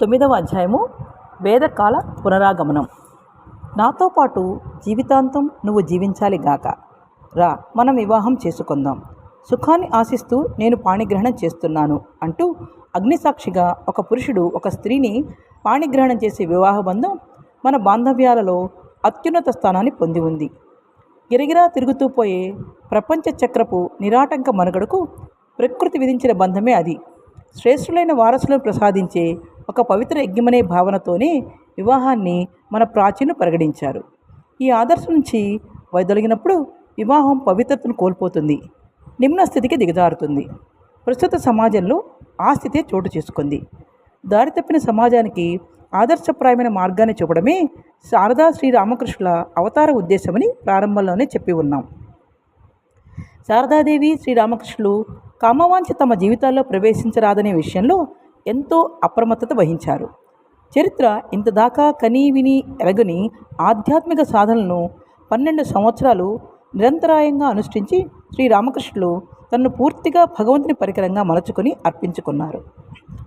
తొమ్మిదవ అధ్యాయము వేదకాల పునరాగమనం. నాతో పాటు జీవితాంతం నువ్వు జీవించాలి గాక. రా మనం వివాహం చేసుకుందాం. సుఖాన్ని ఆశిస్తూ నేను పాణిగ్రహణం చేస్తున్నాను అంటూ అగ్నిసాక్షిగా ఒక పురుషుడు ఒక స్త్రీని పాణిగ్రహణం చేసే వివాహ బంధం మన బాంధవ్యాలలో అత్యున్నత స్థానాన్ని పొంది ఉంది. గిరగిరా తిరుగుతూ పోయే ప్రపంచ చక్రపు నిరాటంక మనుగడకు ప్రకృతి విధించిన బంధమే అది. శ్రేష్ఠులైన వారసులను ప్రసాదించే ఒక పవిత్ర యజ్ఞమనే భావనతోనే వివాహాన్ని మన ప్రాచీన పరిగణించారు. ఈ ఆదర్శం నుంచి వైదొలిగినప్పుడు వివాహం పవిత్రతను కోల్పోతుంది నిమ్న స్థితికి దిగజారుతుంది. ప్రస్తుత సమాజంలో ఆ స్థితే చోటు చేసుకుంది. దారి తప్పిన సమాజానికి ఆదర్శప్రాయమైన మార్గాన్ని చూపడమే శారదా శ్రీరామకృష్ణుల అవతార ఉద్దేశమని ప్రారంభంలోనే చెప్పి ఉన్నాం. శారదాదేవి శ్రీరామకృష్ణులు కామవాంఛ తమ జీవితాల్లో ప్రవేశించరాదనే విషయంలో ఎంతో అప్రమత్తత వహించారు. చరిత్ర ఇంతదాకా కనీ విని ఎరగని ఆధ్యాత్మిక సాధనలను పన్నెండు సంవత్సరాలు నిరంతరాయంగా అనుష్ఠించి శ్రీరామకృష్ణులు తనను పూర్తిగా భగవంతుని పరికరంగా మలుచుకొని అర్పించుకున్నారు.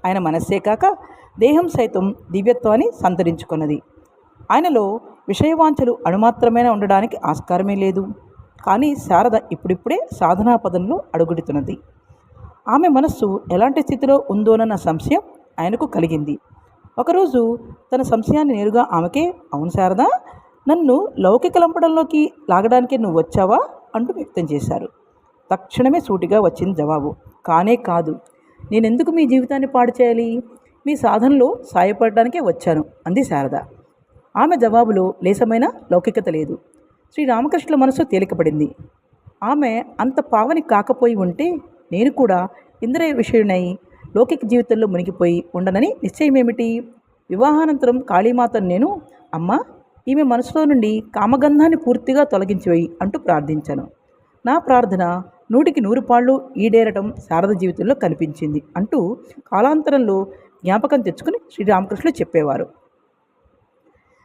ఆయన మనస్సే కాక దేహం సైతం దివ్యత్వాన్ని సంతరించుకున్నది. ఆయనలో విషయవాంఛలు అణుమాత్రమైన ఉండడానికి ఆస్కారమే లేదు. కానీ శారద ఇప్పుడిప్పుడే సాధనా పదంలో అడుగుడుతున్నది. ఆమె మనస్సు ఎలాంటి స్థితిలో ఉందోనన్న సంశయం ఆయనకు కలిగింది. ఒకరోజు తన సంశయాన్ని నేరుగా ఆమెకే అవును శారదా నన్ను లౌకిక లంపడంలోకి లాగడానికి నువ్వు వచ్చావా? అంటూ వ్యక్తం చేశారు. తక్షణమే సూటిగా వచ్చింది జవాబు. కానే కాదు. నేనెందుకు మీ జీవితాన్ని పాడు చేయాలి? మీ సాధనలో సాయపడడానికే వచ్చాను అంది శారద. ఆమె జవాబులో లేసమైన లౌకికత లేదు. శ్రీరామకృష్ణుల మనసు తేలికపడింది. ఆమె అంత పావని కాకపోయి ఉంటే నేను కూడా ఇంద్రియ విషయునై లౌకిక జీవితంలో మునిగిపోయి ఉండనని నిశ్చయమేమిటి? వివాహానంతరం కాళీమాతను నేను అమ్మ ఈమె మనసులో నుండి కామగంధాన్ని పూర్తిగా తొలగించివేయి అంటూ ప్రార్థించాను. నా ప్రార్థన నూటికి నూరు పాళ్ళు ఈడేరటం శారద జీవితంలో కనిపించింది అంటూ కాలాంతరంలో జ్ఞాపకం తెచ్చుకుని శ్రీరామకృష్ణులు చెప్పేవారు.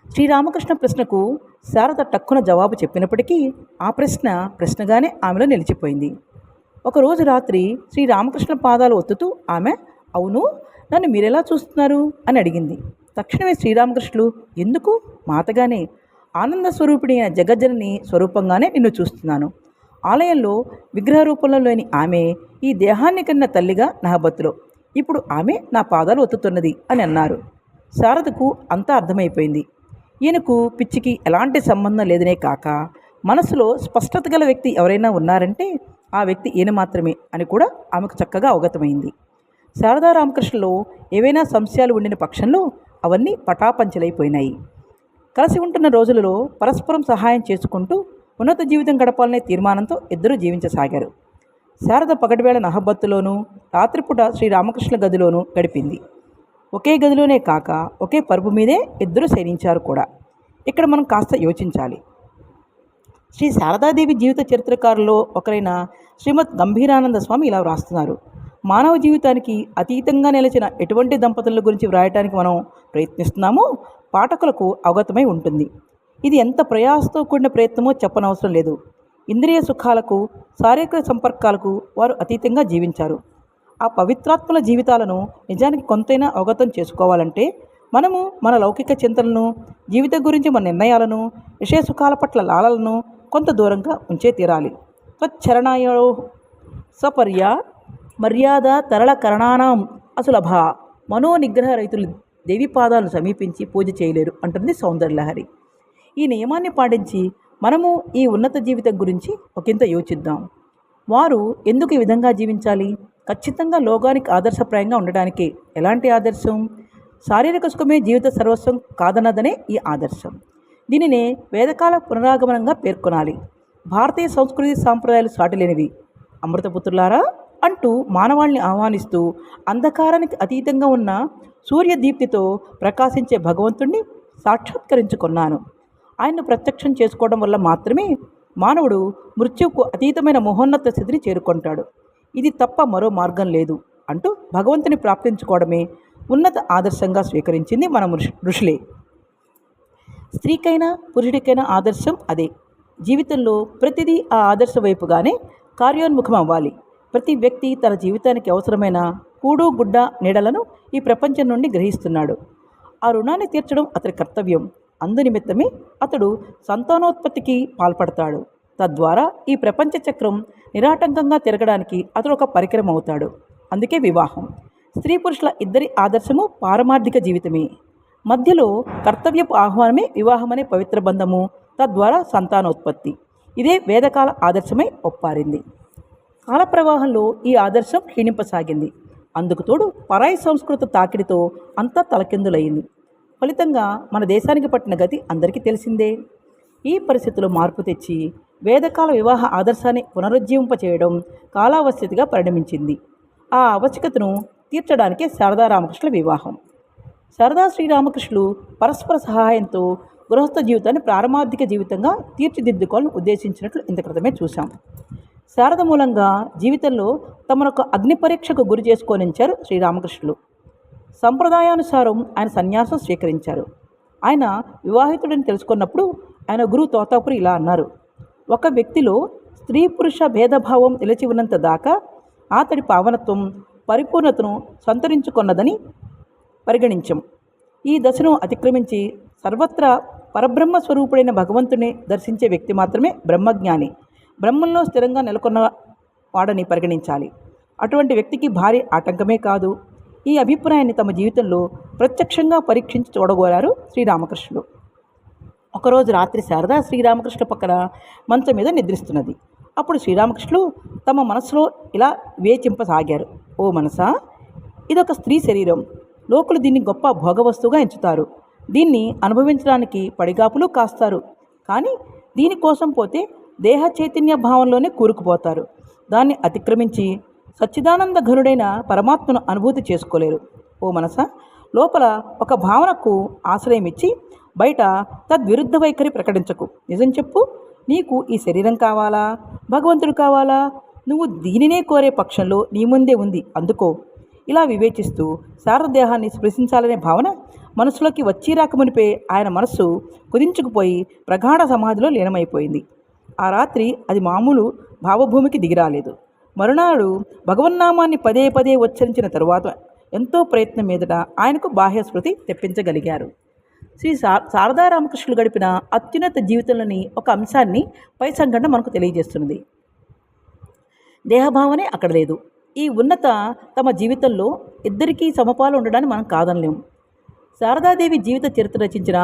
శ్రీరామకృష్ణ ప్రశ్నకు శారద టక్కున జవాబు చెప్పినప్పటికీ ఆ ప్రశ్న ప్రశ్నగానే ఆమెలో నిలిచిపోయింది. ఒకరోజు రాత్రి శ్రీరామకృష్ణ పాదాలు ఒత్తుతూ ఆమె అవును నన్ను మీరెలా చూస్తున్నారు? అని అడిగింది. తక్షణమే శ్రీరామకృష్ణులు ఎందుకు? మాతగానే ఆనంద స్వరూపిణి అయిన జగజ్జనని స్వరూపంగానే నిన్ను చూస్తున్నాను. ఆలయంలో విగ్రహ రూపంలో లేని ఆమె ఈ దేహాన్ని కన్న తల్లిగా నహబత్తులో ఇప్పుడు ఆమె నా పాదాలు ఒత్తుతున్నది అని అన్నారు. శారదకు అంతా అర్థమైపోయింది. ఈయనకు పిచ్చికి ఎలాంటి సంబంధం లేదనే కాక మనసులో స్పష్టత గల వ్యక్తి ఎవరైనా ఉన్నారంటే ఆ వ్యక్తి ఈయన మాత్రమే అని కూడా ఆమెకు చక్కగా అవగతమైంది. శారదా రామకృష్ణలో ఏవైనా సంశయాలు ఉండిన పక్షంలో అవన్నీ పటాపంచలైపోయినాయి. కలిసి ఉంటున్న రోజులలో పరస్పరం సహాయం చేసుకుంటూ ఉన్నత జీవితం గడపాలనే తీర్మానంతో ఇద్దరూ జీవించసాగారు. శారద పగటివేళ నహబత్తులోనూ రాత్రిపూట శ్రీరామకృష్ణ గదిలోనూ గడిపింది. ఒకే గదిలోనే కాక ఒకే పరుపు మీదే ఇద్దరు శయనించారు కూడా. ఇక్కడ మనం కాస్త యోచించాలి. శ్రీ శారదాదేవి జీవిత చరిత్రకారులో ఒకరైన శ్రీమద్ గంభీరానంద స్వామి ఇలా వ్రాస్తున్నారు. మానవ జీవితానికి అతీతంగా నిలిచిన ఎటువంటి దంపతుల గురించి వ్రాయటానికి మనం ప్రయత్నిస్తున్నామో పాఠకులకు అవగతమై ఉంటుంది. ఇది ఎంత ప్రయాసతో కూడిన ప్రయత్నమో చెప్పనవసరం లేదు. ఇంద్రియ సుఖాలకు శారీరక సంపర్కాలకు వారు అతీతంగా జీవించారు. ఆ పవిత్రాత్మల జీవితాలను నిజానికి కొంతైనా అవగతం చేసుకోవాలంటే మనము మన లౌకిక చింతలను జీవితం గురించి మన నిర్ణయాలను విషయ సుఖాల పట్ల లాలలను కొంత దూరంగా ఉంచే తీరాలి. తచ్చరణాయో సపర్య మర్యాద తరళ కరణానం అసులభ. మనోనిగ్రహ రైతులు దేవి పాదాలను సమీపించి పూజ చేయలేరు అంటుంది సౌందర్యలహరి. ఈ నియమాన్ని పాటించి మనము ఈ ఉన్నత జీవితం గురించి ఒకంత యోచిద్దాం. వారు ఎందుకు ఈ విధంగా జీవించాలి? ఖచ్చితంగా లోకానికి ఆదర్శప్రాయంగా ఉండడానికి ఎలాంటి ఆదర్శం? శారీరక సుఖమే జీవిత సర్వస్వం కాదన్నదనే ఈ ఆదర్శం. దీనినే వేదకాల పునరాగమనంగా పేర్కొనాలి. భారతీయ సంస్కృతి సాంప్రదాయాలు సాటిలేనివి. అమృతపుత్రులారా అంటూ మానవాళిని ఆహ్వానిస్తూ అంధకారానికి అతీతంగా ఉన్న సూర్యదీప్తితో ప్రకాశించే భగవంతుణ్ణి సాక్షాత్కరించుకున్నాను. ఆయన్ను ప్రత్యక్షం చేసుకోవడం వల్ల మాత్రమే మానవుడు మృత్యువుకు అతీతమైన మహోన్నత స్థితిని చేరుకుంటాడు. ఇది తప్ప మరో మార్గం లేదు అంటూ భగవంతుని ప్రాప్తించుకోవడమే ఉన్నత ఆదర్శంగా స్వీకరించింది మన ఋషులే. స్త్రీకైనా పురుషుడికైనా ఆదర్శం అదే. జీవితంలో ప్రతిదీ ఆ ఆదర్శ వైపుగానే కార్యోన్ముఖం అవ్వాలి ప్రతి వ్యక్తి తన జీవితానికి అవసరమైన కూడు గుడ్డ నీడలను ఈ ప్రపంచం నుండి గ్రహిస్తున్నాడు. ఆ రుణాన్ని తీర్చడం అతని కర్తవ్యం. అందునిమిత్తమే అతడు సంతానోత్పత్తికి పాల్పడతాడు. తద్వారా ఈ ప్రపంచ చక్రం నిరాటంకంగా తిరగడానికి అతడు ఒక పరికరం అవుతాడు అందుకే వివాహం. స్త్రీ పురుషుల ఇద్దరి ఆదర్శము పారమార్థిక జీవితమే. మధ్యలో కర్తవ్యపు ఆహ్వానమే వివాహమనే పవిత్ర బంధము తద్వారా సంతానోత్పత్తి. ఇదే వేదకాల ఆదర్శమై ఒప్పారింది. కాలప్రవాహంలో ఈ ఆదర్శం క్షీణింపసాగింది. అందుకు తోడు పరాయి సంస్కృత తాకిడితో అంతా తలకిందులయ్యింది ఫలితంగా మన దేశానికి పట్టిన గతి అందరికీ తెలిసిందే. ఈ పరిస్థితులు మార్పు తెచ్చి వేదకాల వివాహ ఆదర్శాన్ని పునరుజ్జీవింపచేయడం కాలావస్థితిగా పరిణమించింది. ఆ ఆవశ్యకతను తీర్చడానికే శారదా రామకృష్ణ వివాహం. శారదా శ్రీరామకృష్ణులు పరస్పర సహాయంతో గృహస్థ జీవితాన్ని ప్రారంభాధిక జీవితంగా తీర్చిదిద్దుకోవాలని ఉద్దేశించినట్లు ఇంత క్రితమే చూశాం. శారద మూలంగా జీవితంలో తమనొక అగ్ని పరీక్షకు గురి చేసుకోనించారు శ్రీరామకృష్ణులు. సంప్రదాయానుసారం ఆయన సన్యాసం స్వీకరించారు. ఆయన వివాహితుడని తెలుసుకున్నప్పుడు ఆయన గురువు తోతాపురి ఇలా అన్నారు ఒక వ్యక్తిలో స్త్రీ పురుష భేదభావం నిలిచి ఉన్నంత దాకా అతడి పావనత్వం పరిపూర్ణతను సంతరించుకున్నదని పరిగణించం ఈ దశను అతిక్రమించి సర్వత్రా పరబ్రహ్మ స్వరూపుడైన భగవంతుని దర్శించే వ్యక్తి మాత్రమే బ్రహ్మజ్ఞాని. బ్రహ్మంలో స్థిరంగా నెలకొన్న వాడని పరిగణించాలి. అటువంటి వ్యక్తికి భారీ ఆటంకమే కాదు. ఈ అభిప్రాయాన్ని తమ జీవితంలో ప్రత్యక్షంగా పరీక్షించి చూడగోరారు శ్రీరామకృష్ణుడు. ఒకరోజు రాత్రి శారదా శ్రీరామకృష్ణ పక్కన మంచం మీద నిద్రిస్తున్నది. అప్పుడు శ్రీరామకృష్ణులు తమ మనసులో ఇలా వేచింపసాగారు. ఓ మనసా ఇదొక స్త్రీ శరీరం. లోకులు దీన్ని గొప్ప భోగవస్తువుగా ఎంచుతారు. దీన్ని అనుభవించడానికి పడిగాపులు కాస్తారు. కానీ దీనికోసం పోతే దేహ చైతన్య భావంలోనే కూరుకుపోతారు. దాన్ని అతిక్రమించి సచ్చిదానంద ఘనుడైన పరమాత్మను అనుభూతి చేసుకోలేరు. ఓ మనస! లోపల ఒక భావనకు ఆశ్రయం ఇచ్చి బయట తద్విరుద్ధ వైఖరి ప్రకటించకు. నిజం చెప్పు నీకు ఈ శరీరం కావాలా? భగవంతుడు కావాలా? నువ్వు దీనినే కోరే పక్షంలో నీ ముందే ఉంది. అందుకో. ఇలా వివేచిస్తూ శారదేహాన్ని స్పృశించాలనే భావన మనసులోకి వచ్చి రాకమునిపే ఆయన మనస్సు కుదించుకుపోయి ప్రగాఢ సమాధిలో లీనమైపోయింది. ఆ రాత్రి అది మామూలు భావభూమికి దిగిరాలేదు. మరునాడు భగవన్నామాన్ని పదే పదే ఉచ్చరించిన తరువాత ఎంతో ప్రయత్నం మీదట ఆయనకు బాహ్య స్మృతి తెప్పించగలిగారు. శ్రీ శారదారామకృష్ణులు శారదా రామకృష్ణులు గడిపిన అత్యున్నత జీవితంలోని ఒక అంశాన్ని పై సంఘటన మనకు తెలియజేస్తున్నది. దేహభావనే అక్కడ లేదు. ఈ ఉన్నత తమ జీవితంలో ఇద్దరికీ సమపాలు ఉండడాన్ని మనం కాదనలేము శారదాదేవి జీవిత చరిత్ర రచించిన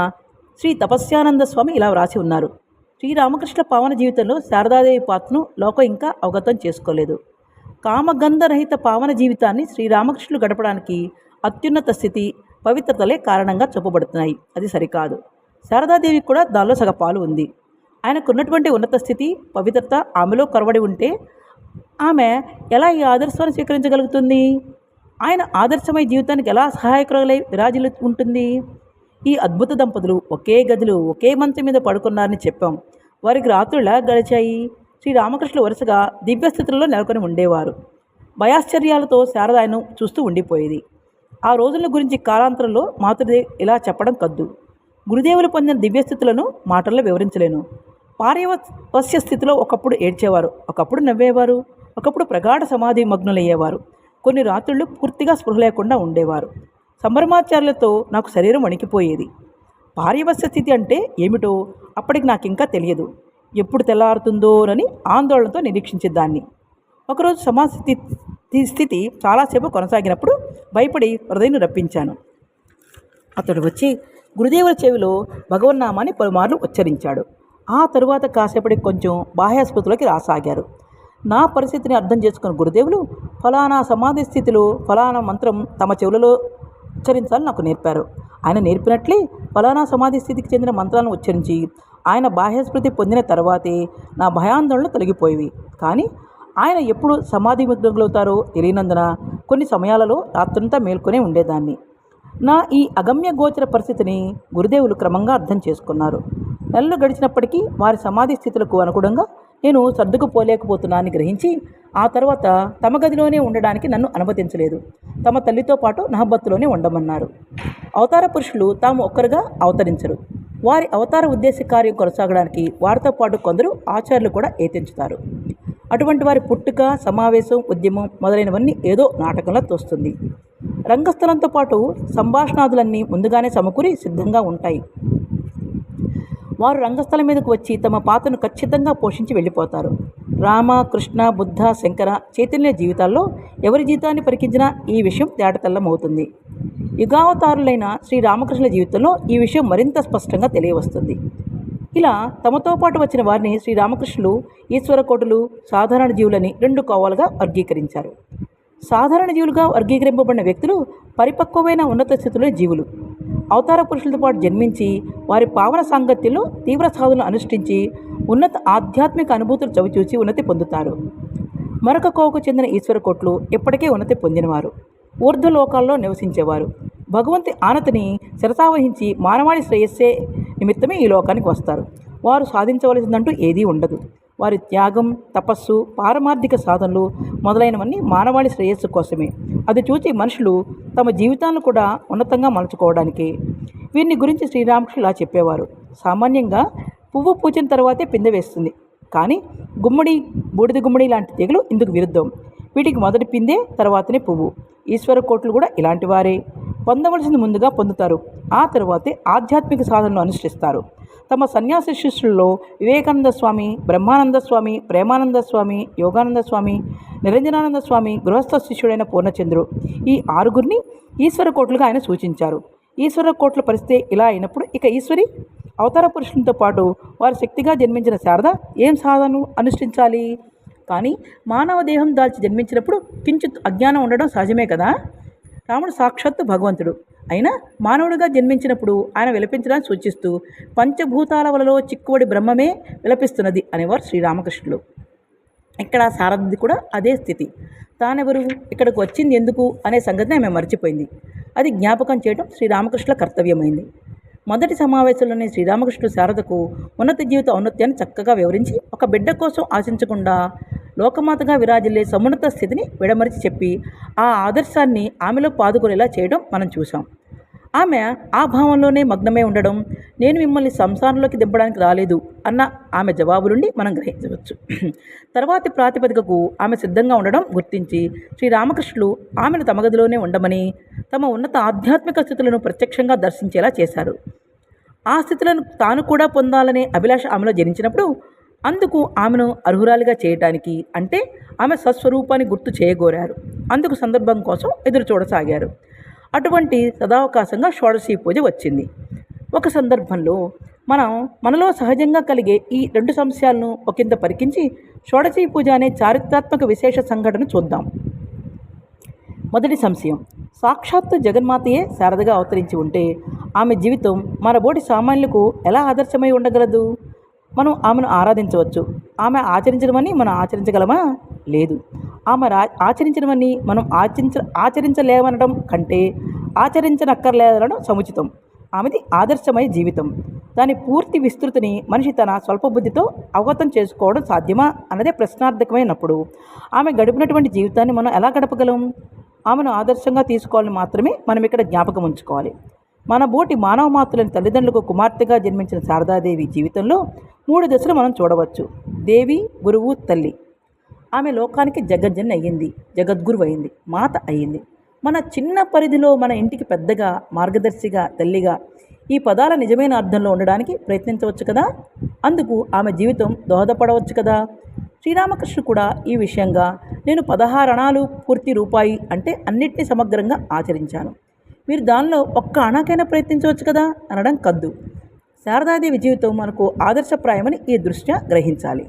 శ్రీ తపస్యానంద స్వామి ఇలా వ్రాసి ఉన్నారు. శ్రీరామకృష్ణ పావన జీవితంలో శారదాదేవి పాత్రను లోకం ఇంకా అవగతం చేసుకోలేదు. కామగంధరహిత పావన జీవితాన్ని శ్రీరామకృష్ణులు గడపడానికి అత్యున్నత స్థితి పవిత్రతలే కారణంగా చెప్పబడుతున్నాయి అది సరికాదు. శారదాదేవి కూడా దానిలో సగపాలు ఉంది. ఆయనకున్నటువంటి ఉన్నత స్థితి పవిత్రత ఆమెలో కొరవడి ఉంటే ఆమె ఎలా ఈ ఆదర్శాన్ని స్వీకరించగలుగుతుంది? ఆయన ఆదర్శమై జీవితానికి ఎలా సహాయకురాలై విరాజులు ఉంటుంది? ఈ అద్భుత దంపతులు ఒకే గదిలో ఒకే మంచం మీద పడుకున్నారని చెప్పాం. వారికి రాత్రులా గడిచాయి? శ్రీరామకృష్ణులు వరుసగా దివ్యస్థితుల్లో నెలకొని ఉండేవారు. భయాశ్చర్యాలతో శారద చూస్తూ ఉండిపోయేది. ఆ రోజుల గురించి కాలాంతరంలో మాతృదే ఇలా చెప్పడం కద్దు. గురుదేవులు పొందిన దివ్యస్థితులను మాటల్లో వివరించలేను. పార్యవస్య స్థితిలో ఒకప్పుడు ఏడ్చేవారు ఒకప్పుడు నవ్వేవారు ఒకప్పుడు ప్రగాఢ సమాధి మగ్నులయ్యేవారు. కొన్ని రాత్రులు పూర్తిగా స్పృహ లేకుండా ఉండేవారు. సంభ్రమాచార్యులతో నాకు శరీరం వణికిపోయేది. పార్యవస్య స్థితి అంటే ఏమిటో అప్పటికి నాకు ఇంకా తెలియదు. ఎప్పుడు తెల్లారుతుందోనని ఆందోళనతో నిరీక్షించేదాన్ని. ఒకరోజు సమాస్థితి స్థితి చాలాసేపు కొనసాగినప్పుడు భయపడి హృదయం రప్పించాను. అతడు వచ్చి గురుదేవుల చెవిలో భగవన్నామాన్ని పలుమార్లు ఉచ్చరించాడు. ఆ తరువాత కాసేపటికి కొంచెం బాహ్యస్మృతిలోకి రాసాగారు. నా పరిస్థితిని అర్థం చేసుకున్న గురుదేవులు ఫలానా సమాధి స్థితిలో ఫలానా మంత్రం తమ చెవులలో ఉచ్చరించాలని నాకు నేర్పారు. ఆయన నేర్పినట్లే ఫలానా సమాధి స్థితికి చెందిన మంత్రాలను ఉచ్చరించి ఆయన బాహ్యస్మృతి పొందిన తర్వాతే నా భయాందోళనలు తొలగిపోయేవి. కానీ ఆయన ఎప్పుడు సమాధి ముగ్గులవుతారో తెలియనందున కొన్ని సమయాలలో రాత్రంతా మేల్కొనే ఉండేదాన్ని. నా ఈ అగమ్య గోచర పరిస్థితిని గురుదేవులు క్రమంగా అర్థం చేసుకున్నారు. నెలలు గడిచినప్పటికీ వారి సమాధి స్థితులకు అనుగుణంగా నేను సర్దుకుపోలేకపోతున్నానని గ్రహించి ఆ తర్వాత తమ గదిలోనే ఉండడానికి నన్ను అనుమతించలేదు. తమ తల్లితో పాటు నహబత్తులోనే ఉండమన్నారు. అవతార పురుషులు తాము ఒక్కరుగా అవతరించరు. వారి అవతార ఉద్దేశ కార్యం కొనసాగడానికి వారితో పాటు కొందరు ఆచార్యులు కూడా ఏతించుతారు అటువంటి వారి పుట్టుక సమావేశం ఉద్యమం మొదలైనవన్నీ ఏదో నాటకంలో తోస్తుంది. రంగస్థలంతో పాటు సంభాషణాదులన్నీ ముందుగానే సమకూరి సిద్ధంగా ఉంటాయి. వారు రంగస్థలం మీదకు వచ్చి తమ పాత్రను ఖచ్చితంగా పోషించి వెళ్ళిపోతారు. రామ కృష్ణ బుద్ధ శంకర చైతన్య జీవితాల్లో ఎవరి జీవితాన్ని పరికించినా ఈ విషయం తేటతెల్లమవుతుంది. యుగావతారులైన శ్రీ రామకృష్ణ జీవితంలో ఈ విషయం మరింత స్పష్టంగా తెలియవస్తుంది. ఇలా తమతో పాటు వచ్చిన వారిని శ్రీరామకృష్ణులు ఈశ్వర కోటులు సాధారణ జీవులని రెండు కోవాలుగా వర్గీకరించారు. సాధారణ జీవులుగా వర్గీకరింపబడిన వ్యక్తులు పరిపక్వమైన ఉన్నత స్థితిలో జీవులు. అవతార పురుషులతో పాటు జన్మించి వారి పావన సాంగత్యంలో తీవ్ర సాధనలు అనుష్ఠించి ఉన్నత ఆధ్యాత్మిక అనుభూతులు చవిచూసి ఉన్నతి పొందుతారు. మరొక కోవకు చెందిన ఈశ్వర కోట్లు ఇప్పటికే ఉన్నతి పొందినవారు. ఊర్ధ్వలోకాల్లో నివసించేవారు. భగవంతి ఆనతిని శిరసావహించి మానవాళి శ్రేయస్సే నిమిత్తమే ఈ లోకానికి వస్తారు. వారు సాధించవలసిందంటూ ఏదీ ఉండదు. వారి త్యాగం తపస్సు పారమార్థిక సాధనలు మొదలైనవన్నీ మానవాళి శ్రేయస్సు కోసమే. అది చూచి మనుషులు తమ జీవితాలను కూడా ఉన్నతంగా మలుచుకోవడానికి. వీరిని గురించి శ్రీరామకృష్ణ ఇలా చెప్పేవారు. సామాన్యంగా పువ్వు పూచిన తర్వాతే పిందె వేస్తుంది. కానీ గుమ్మడి బూడిద గుమ్మడి లాంటి తీగలు ఇందుకు విరుద్ధం. వీటికి మొదటి పిందే తర్వాతనే పువ్వు. ఈశ్వర కోట్లు కూడా ఇలాంటి వారే. పొందవలసింది ముందుగా పొందుతారు. ఆ తర్వాతే ఆధ్యాత్మిక సాధనలు అనుష్ఠిస్తారు. తమ సన్యాసి శిష్యుల్లో వివేకానంద స్వామి బ్రహ్మానంద స్వామి ప్రేమానంద స్వామి యోగానంద స్వామి నిరంజనానంద స్వామి గృహస్థ శిష్యుడైన పూర్ణచంద్రుడు ఈ ఆరుగురిని ఈశ్వర కోట్లుగా ఆయన సూచించారు. ఈశ్వర కోట్ల పరిస్థితి ఇలా అయినప్పుడు ఇక ఈశ్వరి అవతార పురుషులతో పాటు వారి శక్తిగా జన్మించిన శారద ఏం సాధనను అనుష్ఠించాలి? కానీ మానవ దేహం దాల్చి జన్మించినప్పుడు కించిత్ అజ్ఞానం ఉండడం సహజమే కదా? రాముడు సాక్షాత్తు భగవంతుడు. అయినా మానవుడిగా జన్మించినప్పుడు ఆయన విలపించడాన్ని సూచిస్తూ పంచభూతాల వలలో చిక్కువడి బ్రహ్మమే విలపిస్తున్నది అనేవారు శ్రీరామకృష్ణులు. ఇక్కడ శారదది కూడా అదే స్థితి. తానెవరు? ఇక్కడికి వచ్చింది ఎందుకు? అనే సంగతిని ఆమె మర్చిపోయింది. అది జ్ఞాపకం చేయడం శ్రీరామకృష్ణుల కర్తవ్యమైంది. మొదటి సమావేశంలోనే శ్రీరామకృష్ణుడు శారదకు ఉన్నత జీవిత ఔన్నత్యాన్ని చక్కగా వివరించి ఒక బిడ్డ కోసం ఆశించకుండా లోకమాతగా విరాజిల్లే సమున్నత స్థితిని విడమరిచి చెప్పి ఆ ఆదర్శాన్ని ఆమెలో పాదుకునేలా చేయడం మనం చూసాం ఆమె ఆ భావంలోనే మగ్నమై ఉండడం నేను మిమ్మల్ని సంసారంలోకి దింపడానికి రాలేదు అన్న ఆమె జవాబు నుండి మనం గ్రహించవచ్చు. తర్వాతి ప్రాతిపదికకు ఆమె సిద్ధంగా ఉండడం గుర్తించి శ్రీరామకృష్ణులు ఆమెను తమ గదిలోనే ఉండమని తమ ఉన్నత ఆధ్యాత్మిక స్థితులను ప్రత్యక్షంగా దర్శించేలా చేశారు. ఆ స్థితులను తాను కూడా పొందాలనే అభిలాష ఆమెలో జనించినప్పుడు అందుకు ఆమెను అర్హురాలిగా చేయటానికి అంటే ఆమె సస్వరూపాన్ని గుర్తు చేయగోరారు. అందుకు సందర్భం కోసం ఎదురు చూడసాగారు అటువంటి సదావకాశంగా షోడశీ పూజ వచ్చింది. ఒక సందర్భంలో మనం మనలో సహజంగా కలిగే ఈ రెండు సంశయాలను ఒకంత పరికించి షోడశీ పూజ అనే చారిత్రాత్మక విశేష సంఘటన చూద్దాం. మొదటి సంశయం సాక్షాత్తు జగన్మాతయే శారదగా అవతరించి ఉంటే ఆమె జీవితం మనబోటి సామాన్యులకు ఎలా ఆదర్శమై ఉండగలదు? మనం ఆమెను ఆరాధించవచ్చు. ఆమె ఆచరించడమని మనం ఆచరించగలమా? లేదు. ఆమె రా ఆచరించినవన్నీ మనం ఆచరించ ఆచరించలేమనడం కంటే ఆచరించనక్కర్లేదనడం సముచితం. ఆమెది ఆదర్శమయ జీవితం. దాని పూర్తి విస్తృతిని మనిషి తన స్వల్ప బుద్ధితో అవగతం చేసుకోవడం సాధ్యమా అన్నదే ప్రశ్నార్థకమైనప్పుడు. ఆమె గడిపినటువంటి జీవితాన్ని మనం ఎలా గడపగలం? ఆమెను ఆదర్శంగా తీసుకోవాలని మాత్రమే మనం ఇక్కడ జ్ఞాపకం ఉంచుకోవాలి. మన బోటి మానవ మాతృలని తల్లిదండ్రులకు కుమార్తెగా జన్మించిన శారదాదేవి జీవితంలో మూడు దశలు మనం చూడవచ్చు. దేవి గురువు తల్లి. ఆమె లోకానికి జగజ్జన్ అయ్యింది జగద్గురు అయింది మాత అయ్యింది. మన చిన్న పరిధిలో మన ఇంటికి పెద్దగా మార్గదర్శిగా తల్లిగా ఈ పదాల నిజమైన అర్థంలో ఉండడానికి ప్రయత్నించవచ్చు కదా? అందుకు ఆమె జీవితం దోహదపడవచ్చు కదా? శ్రీరామకృష్ణ కూడా ఈ విషయంగా నేను పదహారణాలు పూర్తి రూపాయి అంటే అన్నిటినీ సమగ్రంగా ఆచరించాను. మీరు దానిలో ఒక్క అణాకైనా ప్రయత్నించవచ్చు కదా? అనడం కద్దు. శారదాదేవి జీవితం మనకు ఆదర్శప్రాయమని ఈ దృష్ట్యా గ్రహించాలి.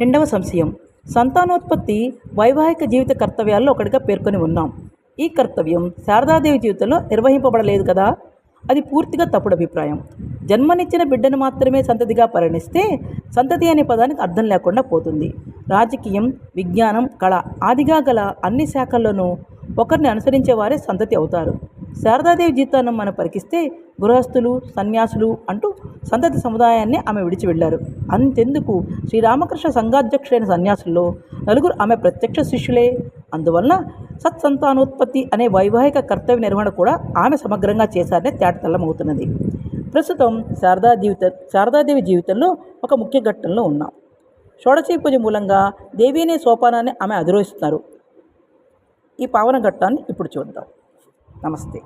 రెండవ సంశయం. సంతానోత్పత్తి వైవాహిక జీవిత కర్తవ్యాల్లో ఒకటిగా పేర్కొని ఉన్నాం. ఈ కర్తవ్యం శారదాదేవి జీవితంలో నిర్వహింపబడలేదు కదా? అది పూర్తిగా తప్పుడు అభిప్రాయం. జన్మనిచ్చిన బిడ్డను మాత్రమే సంతతిగా పరిగణిస్తే సంతతి అనే పదానికి అర్థం లేకుండా పోతుంది. రాజకీయం విజ్ఞానం కళ ఆదిగా గల అన్ని శాఖల్లోనూ ఒకరిని అనుసరించే వారే సంతతి అవుతారు. శారదాదేవి జీవితాన్ని మనం పరికిస్తే గృహస్థులు సన్యాసులు అంటూ సంతతి సముదాయాన్ని ఆమె విడిచి వెళ్ళారు. అంతెందుకు? శ్రీరామకృష్ణ సంఘాధ్యక్షుడైన సన్యాసుల్లో నలుగురు ఆమె ప్రత్యక్ష శిష్యులే. అందువలన సత్సంతానోత్పత్తి అనే వైవాహిక కర్తవ్య నిర్వహణ కూడా ఆమె సమగ్రంగా చేశారనే తేటతెల్లమవుతున్నది. ప్రస్తుతం శారదా జీవిత శారదాదేవి జీవితంలో ఒక ముఖ్య ఘట్టంలో ఉన్నాం. షోడశీ పూజ మూలంగా దేవి అనే సోపానాన్ని ఆమె అధిరోహిస్తున్నారు. ఈ పావన ఘట్టాన్ని ఇప్పుడు చూద్దాం. నమస్తే.